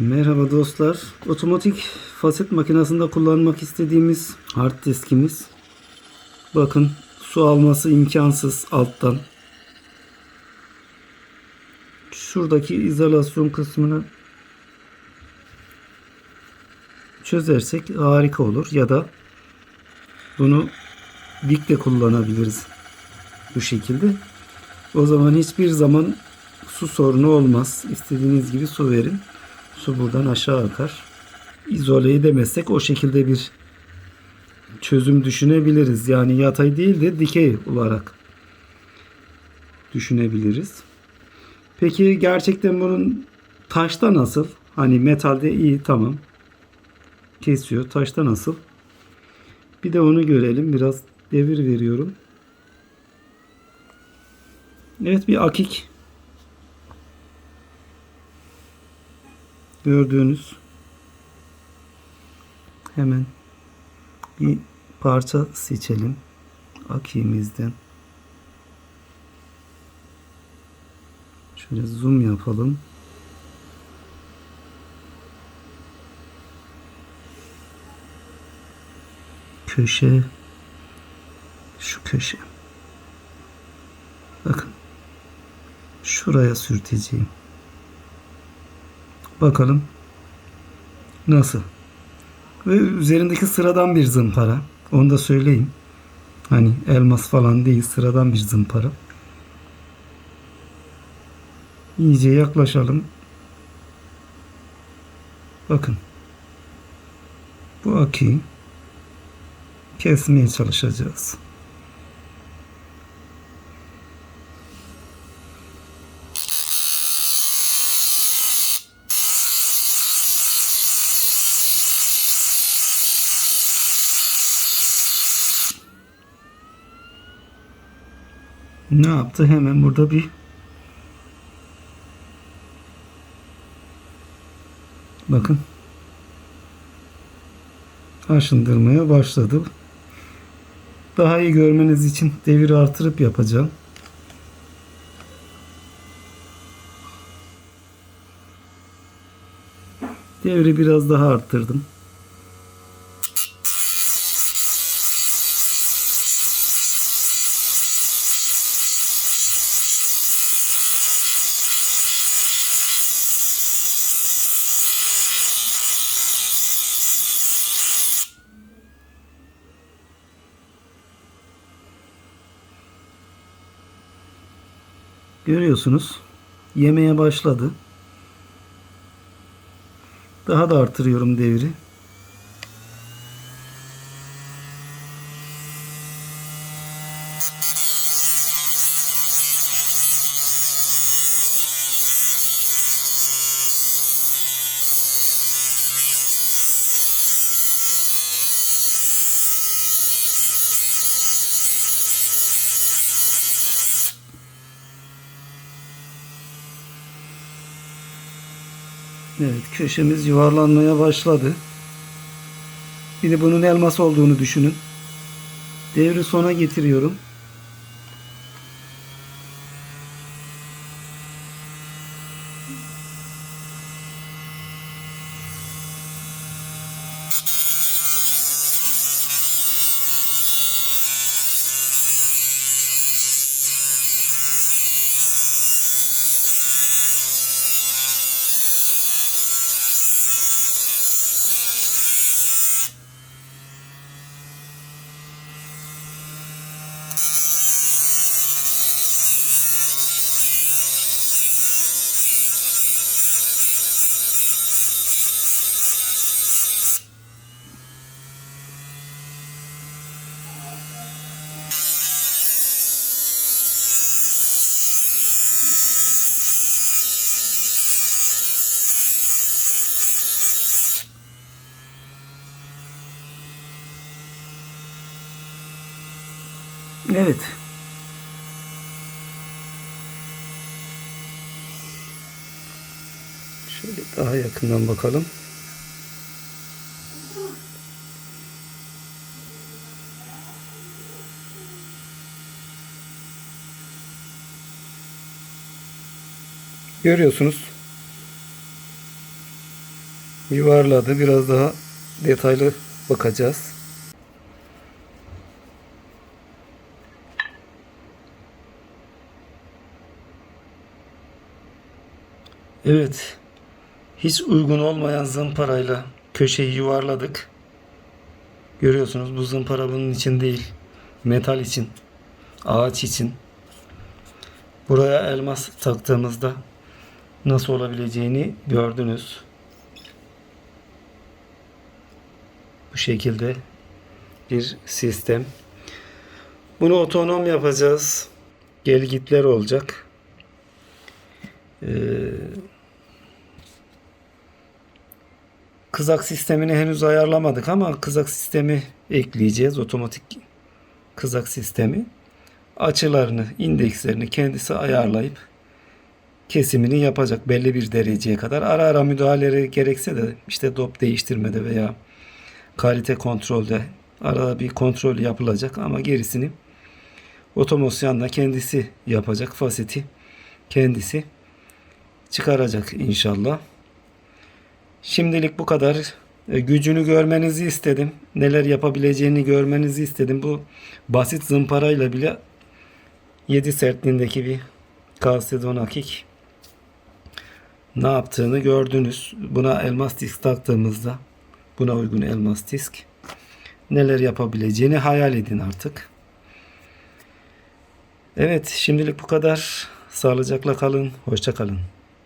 Merhaba dostlar. Otomatik faset makinesinde kullanmak istediğimiz hard diskimiz. Bakın su alması imkansız alttan. Şuradaki izolasyon kısmını çözersek harika olur ya da bunu dik de kullanabiliriz bu şekilde. O zaman hiçbir zaman su sorunu olmaz. İstediğiniz gibi su verin. Su buradan aşağı akar. İzole edemezsek o şekilde bir çözüm düşünebiliriz. Yani yatay değil de dikey olarak düşünebiliriz. Peki gerçekten bunun taşta nasıl? Hani metalde iyi tamam. Kesiyor. Taşta nasıl? Bir de onu görelim. Biraz devir veriyorum. Evet bir akik. Gördüğünüz hemen bir parça seçelim. Akiğimizden. Şöyle zoom yapalım. Köşe şu köşe. Bakın. Şuraya sürteceğim. Bakalım nasıl. Ve üzerindeki sıradan bir zımpara. Onu da söyleyeyim. Hani elmas falan değil sıradan bir zımpara. İyice yaklaşalım. Bakın. Bu akiyi kesmeye çalışacağız. Ne yaptı? Hemen burada bir bakın aşındırmaya başladı. Daha iyi görmeniz için devir artırıp yapacağım. Devri biraz daha arttırdım. Görüyorsunuz. Yemeye başladı. Daha da artırıyorum devri. Evet köşemiz yuvarlanmaya başladı. Bir de bunun elmas olduğunu düşünün. Devri sona getiriyorum. Evet. Şöyle daha yakından bakalım. Görüyorsunuz. yuvarladı. Biraz daha detaylı bakacağız. Evet. Hiç uygun olmayan zımparayla köşeyi yuvarladık. Görüyorsunuz bu zımpara bunun için değil. Metal için. Ağaç için. Buraya elmas taktığımızda nasıl olabileceğini gördünüz. Bu şekilde bir sistem. Bunu otonom yapacağız. Gelgitler olacak. Ee, kızak sistemini henüz ayarlamadık ama kızak sistemi ekleyeceğiz. Otomatik kızak sistemi. Açılarını, indekslerini kendisi ayarlayıp kesimini yapacak belli bir dereceye kadar. Ara ara müdahaleleri gerekse de işte dop değiştirmede veya kalite kontrolde arada bir kontrol yapılacak ama gerisini otomosyanla kendisi yapacak. Faseti kendisi çıkaracak inşallah. Şimdilik bu kadar. E, Gücünü görmenizi istedim. Neler yapabileceğini görmenizi istedim. Bu basit zımparayla bile 7 sertliğindeki bir kalsedon akik ne yaptığını gördünüz. Buna elmas disk taktığımızda buna uygun elmas disk neler yapabileceğini hayal edin artık. Evet şimdilik bu kadar. Sağlıcakla kalın. Hoşça kalın.